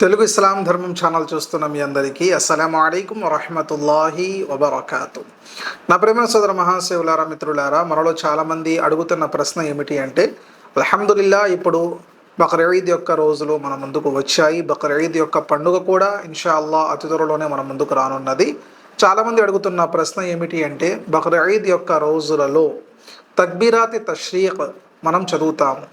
తెలుగు ఇస్లాం ధర్మం ఛానల్ చూస్తున్న మీ అందరికీ అస్సలం అయికం వరహమతుల్లాహి వబర్కాతు. నా ప్రేమ సోదర మహాశివులారా మిత్రులారా మనలో చాలామంది అడుగుతున్న ప్రశ్న ఏమిటి అంటే అల్హమ్దుల్లా ఇప్పుడు బక్రీద్ యొక్క రోజులు మన ముందుకు వచ్చాయి. బక్రీద్ యొక్క పండుగ కూడా ఇన్షాల్లా అతి త్వరలోనే మన ముందుకు రానున్నది. చాలామంది అడుగుతున్న ప్రశ్న ఏమిటి అంటే బక్రీద్ యొక్క రోజులలో తక్బీరాతి తష్రీక్ మనం చదువుతాము.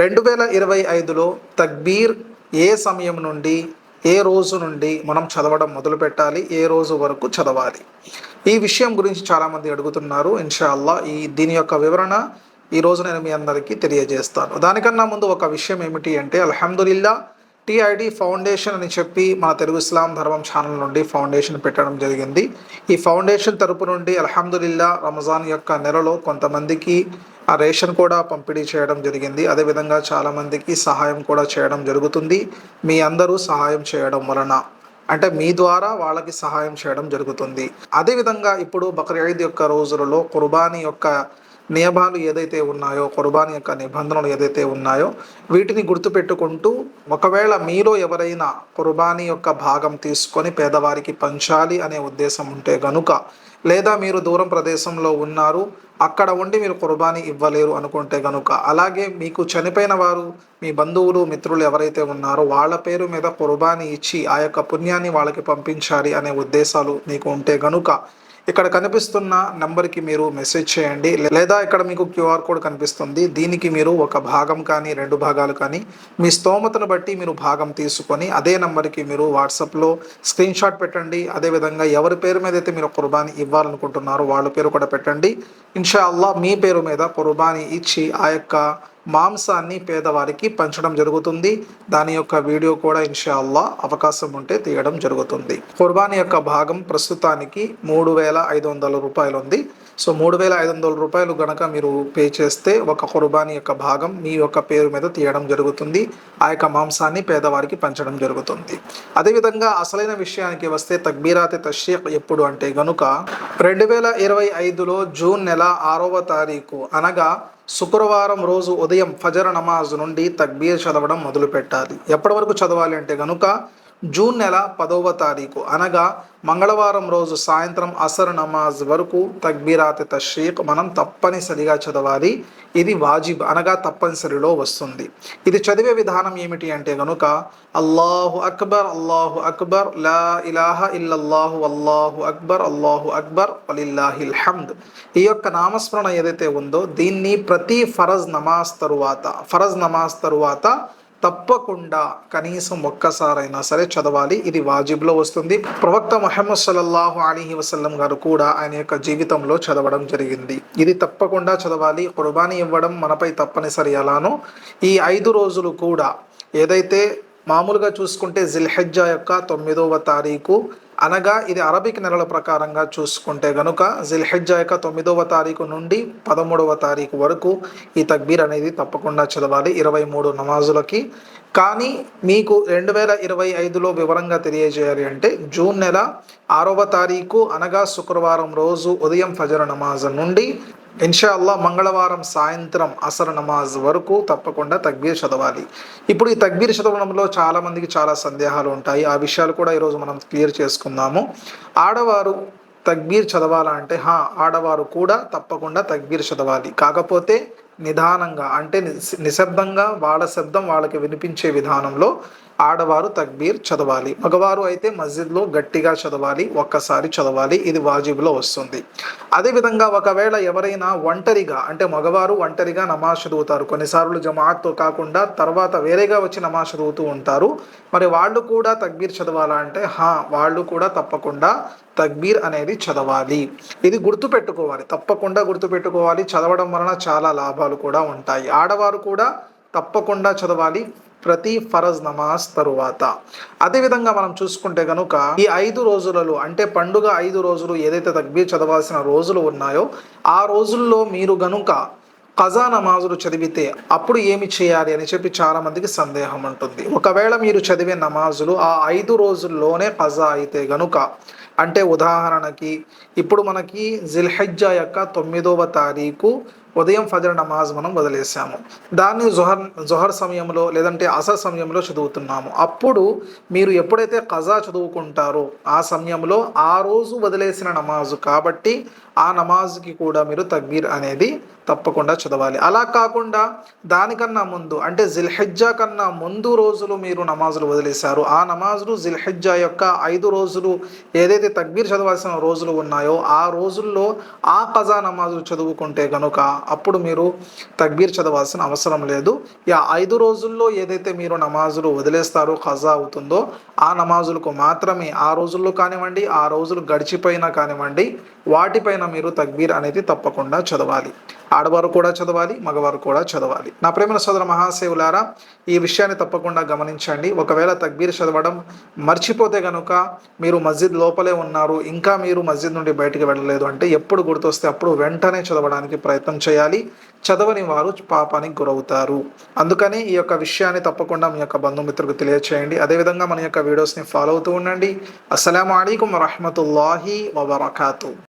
రెండు వేల ఇరవై ఐదులో తక్బీర్ ఏ సమయం నుండి ఏ రోజు నుండి మనం చదవడం మొదలు పెట్టాలి ఏ రోజు వరకు చదవాలి? ఈ విషయం గురించి చాలామంది అడుగుతున్నారు. ఇన్షాల్లా ఈ దీని యొక్క వివరణ ఈ నేను మీ అందరికీ తెలియజేస్తాను. దానికన్నా ముందు ఒక విషయం ఏమిటి అంటే అల్హమ్దుల్లా టిఐడి ఫౌండేషన్ అని చెప్పి మన తెలుగు ఇస్లాం ధర్మం ఛానల్ నుండి ఫౌండేషన్ పెట్టడం జరిగింది. ఈ ఫౌండేషన్ తరపు నుండి అల్హమ్దుల్లా రంజాన్ యొక్క నెలలో కొంతమందికి ఆ రేషన్ కూడా పంపిణీ చేయడం జరిగింది. అదేవిధంగా చాలామందికి సహాయం కూడా చేయడం జరుగుతుంది. మీ అందరూ సహాయం చేయడం వలన. అంటే మీ ద్వారా వాళ్ళకి సహాయం చేయడం జరుగుతుంది. అదేవిధంగా ఇప్పుడు బక్రీద్ యొక్క రోజులలో కుర్బానీ యొక్క నియమాలు ఏదైతే ఉన్నాయో కుర్బానీ యొక్క నిబంధనలు ఏదైతే ఉన్నాయో వీటిని గుర్తుపెట్టుకుంటూ ఒకవేళ మీలో ఎవరైనా కుర్బానీ యొక్క భాగం తీసుకొని పేదవారికి పంచాలి అనే ఉద్దేశం ఉంటే గనుక లేదా మీరు దూరం ప్రదేశంలో ఉన్నారు అక్కడ ఉండి మీరు కుర్బానీ ఇవ్వలేరు అనుకుంటే గనుక అలాగే మీకు చనిపోయిన వారు మీ బంధువులు మిత్రులు ఎవరైతే ఉన్నారో వాళ్ళ పేరు మీద కుర్బానీ ఇచ్చి ఆ యొక్క పుణ్యాన్ని వాళ్ళకి పంపించాలి అనే ఉద్దేశాలు మీకు ఉంటే గనుక ఇక్కడ కనిపిస్తున్న నెంబర్కి మీరు మెసేజ్ చేయండి. లేదా ఇక్కడ మీకు క్యూఆర్ కోడ్ కనిపిస్తుంది. దీనికి మీరు ఒక భాగం కానీ రెండు భాగాలు కానీ మీ స్తోమతను బట్టి మీరు భాగం తీసుకొని అదే నెంబర్కి మీరు వాట్సాప్లో స్క్రీన్ షాట్ పెట్టండి. అదేవిధంగా ఎవరి పేరు మీద అయితే మీరు కుర్బానీ ఇవ్వాలనుకుంటున్నారో వాళ్ళ పేరు కూడా పెట్టండి. ఇన్షా అల్లా మీ పేరు మీద కుర్బానీ ఇచ్చి ఆ యొక్క మాంసాన్ని పేదవారికి పంచడం జరుగుతుంది. దాని యొక్క వీడియో కూడా ఇన్షాల్లా అవకాశం ఉంటే తీయడం జరుగుతుంది. కుర్బానీ యొక్క భాగం ప్రస్తుతానికి మూడు వేల ఐదు వందల రూపాయలు ఉంది సో మూడు వేల ఐదు వందల రూపాయలు గనక మీరు పే చేస్తే ఒక కుర్బానీ యొక్క భాగం మీ యొక్క పేరు మీద తీయడం జరుగుతుంది. ఆ యొక్క మాంసాన్ని పేదవారికి పంచడం జరుగుతుంది. అదేవిధంగా అసలైన విషయానికి వస్తే తక్బీరాతి తషీక్ ఎప్పుడు అంటే గనుక రెండు వేల ఇరవై ఐదులో జూన్ నెల ఆరవ తారీఖు అనగా శుక్రవారం రోజు ఉదయం ఫజర్ నమాజ్ నుండి తక్బీర్ చదవడం మొదలుపెట్టాలి ఎప్పటి వరకు చదవాలి అంటే గనుక జూన్ నెల పదవ తారీఖు. అనగా మంగళవారం రోజు సాయంత్రం అసర్ నమాజ్ వరకు తక్బీరాత్ తష్రీక్ మనం తప్పనిసరిగా చదవాలి. ఇది వాజిబ్ అనగా తప్పనిసరిలో వస్తుంది. ఇది చదివే విధానం ఏమిటి అంటే గనుక అల్లాహు అక్బర్ అల్లాహు అక్బర్ లా ఇలాహ ఇల్లల్లాహు అల్లాహు అక్బర్ అల్లాహు అక్బర్ అలిల్లాహిల్ హమ్ద్. ఈ యొక్క నామస్మరణ ఏదైతే ఉందో దీన్ని ప్రతి ఫరజ్ నమాజ్ తరువాత ఫరజ్ నమాజ్ తరువాత తప్పకుండా కనీసం ఒక్కసారైనా సరే చదవాలి. ఇది వాజిబ్లో వస్తుంది. ప్రవక్త మహమ్మద్ సల్లల్లాహు అలీహి వసల్లం గారు కూడా ఆయన యొక్క జీవితంలో చదవడం జరిగింది. ఇది తప్పకుండా చదవాలి. కుర్బానీ ఇవ్వడం మనపై తప్పనిసరి ఎలానో ఈ ఐదు రోజులు కూడా ఏదైతే మామూలుగా చూసుకుంటే జిల్హెజ్జా యొక్క తొమ్మిదవ తారీఖు అనగా ఇది అరబిక్ నెలల ప్రకారంగా చూసుకుంటే గనుక జిల్హెజ్జా యొక్క తొమ్మిదవ తారీఖు నుండి పదమూడవ తారీఖు వరకు ఈ తక్బీర్ అనేది తప్పకుండా చదవాలి ఇరవై మూడు నమాజులకి. కానీ మీకు రెండు వేల ఇరవై ఐదులో వివరంగా తెలియజేయాలి అంటే జూన్ నెల ఆరవ తారీఖు అనగా శుక్రవారం రోజు ఉదయం ఫజర్ నమాజ్ నుండి ఇన్షాల్లా మంగళవారం సాయంత్రం అసర్ నమాజ్ వరకు తప్పకుండా తక్బీర్ చదవాలి. ఇప్పుడు ఈ తక్బీర్ చదవడంలో చాలా మందికి చాలా సందేహాలు ఉంటాయి. ఆ విషయాలు కూడా ఈరోజు మనం క్లియర్ చేసుకుందాము. ఆడవారు తక్బీర్ చదవాలంటే హా ఆడవారు కూడా తప్పకుండా తక్బీర్ చదవాలి. కాకపోతే నిదానంగా అంటే నిశ్శబ్దంగా వాళ్ళ శబ్దం వాళ్ళకి వినిపించే విధానంలో ఆడవారు తక్బీర్ చదవాలి. మగవారు అయితే మస్జిద్లో గట్టిగా చదవాలి ఒక్కసారి చదవాలి ఇది వాజిబ్లో వస్తుంది. అదేవిధంగా ఒకవేళ ఎవరైనా ఒంటరిగా అంటే మగవారు ఒంటరిగా నమాజ్ చదువుతారు. కొన్నిసార్లు జమాత్తో కాకుండా తర్వాత వేరేగా వచ్చి నమాజ్ చదువుతూ ఉంటారు. మరి వాళ్ళు కూడా తక్బీర్ చదవాలా అంటే హా వాళ్ళు కూడా తప్పకుండా తక్బీర్ అనేది చదవాలి. ఇది గుర్తుపెట్టుకోవాలి. తప్పకుండా గుర్తుపెట్టుకోవాలి. చదవడం వలన చాలా లాభాలు కూడా ఉంటాయి. ఆడవారు కూడా తప్పకుండా చదవాలి. ప్రతి ఫరజ్ నమాజ్ తరువాత. అదేవిధంగా మనం చూసుకుంటే కనుక ఈ ఐదు రోజులలో అంటే పండుగ ఐదు రోజులు ఏదైతే తక్బీర్ చదవాల్సిన రోజులు ఉన్నాయో ఆ రోజుల్లో మీరు గనుక కజా నమాజులు చదివితే అప్పుడు ఏమి చేయాలి అని చెప్పి చాలామందికి సందేహం ఉంటుంది. ఒకవేళ మీరు చదివే నమాజులు ఆ ఐదు రోజుల్లోనే కజా అయితే గనుక అంటే ఉదాహరణకి ఇప్పుడు మనకి జిల్హజ్జా యొక్క తొమ్మిదవ తారీఖు ఉదయం ఫజర్ నమాజ్ మనం వదిలేసాము దాన్ని జొహర్ జొహర్ సమయంలో లేదంటే అసర్ సమయంలో చదువుతున్నాము. అప్పుడు మీరు ఎప్పుడైతే కజా చదువుకుంటారో ఆ సమయంలో ఆ రోజు వదిలేసిన నమాజు కాబట్టి ఆ నమాజ్కి కూడా మీరు తక్బీర్ అనేది తప్పకుండా చదవాలి. అలా కాకుండా దానికన్నా ముందు అంటే జిల్హెజ్జా కన్నా ముందు రోజులు మీరు నమాజులు వదిలేశారు. ఆ నమాజులు జిల్హెజ్జా యొక్క ఐదు రోజులు ఏదైతే తక్బీర్ చదవాల్సిన రోజులు ఉన్నాయో ఆ రోజుల్లో ఆ కజా నమాజులు చదువుకుంటే గనుక అప్పుడు మీరు తక్బీర్ చదవాల్సిన అవసరం లేదు. ఆ ఐదు రోజుల్లో ఏదైతే మీరు నమాజులు వదిలేస్తారో ఖజా అవుతుందో ఆ నమాజులకు మాత్రమే ఆ రోజుల్లో కానివ్వండి ఆ రోజులు గడిచిపోయినా కానివ్వండి వాటిపైన మీరు తక్బీర్ అనేది తప్పకుండా చదవాలి. ఆడవారు కూడా చదవాలి మగవారు కూడా చదవాలి. నా ప్రేమ సోదర మహాసేవులారా ఈ విషయాన్ని తప్పకుండా గమనించండి. ఒకవేళ తక్బీర్ చదవడం మర్చిపోతే కనుక మీరు మస్జిద్ లోపలే ఉన్నారు. ఇంకా మీరు మస్జిద్ నుండి బయటికి వెళ్ళలేదు అంటే ఎప్పుడు గుర్తొస్తే అప్పుడు వెంటనే చదవడానికి ప్రయత్నం చేయాలి. చదవని వారు పాపానికి గురవుతారు. అందుకని ఈ యొక్క విషయాన్ని తప్పకుండా మీ యొక్క బంధుమిత్రులకు తెలియచేయండి. అదేవిధంగా మన యొక్క వీడియోస్ని ఫాలో అవుతూ ఉండండి. అస్సలం అయికం వరహమతుల్లాహి వబర్కాతు.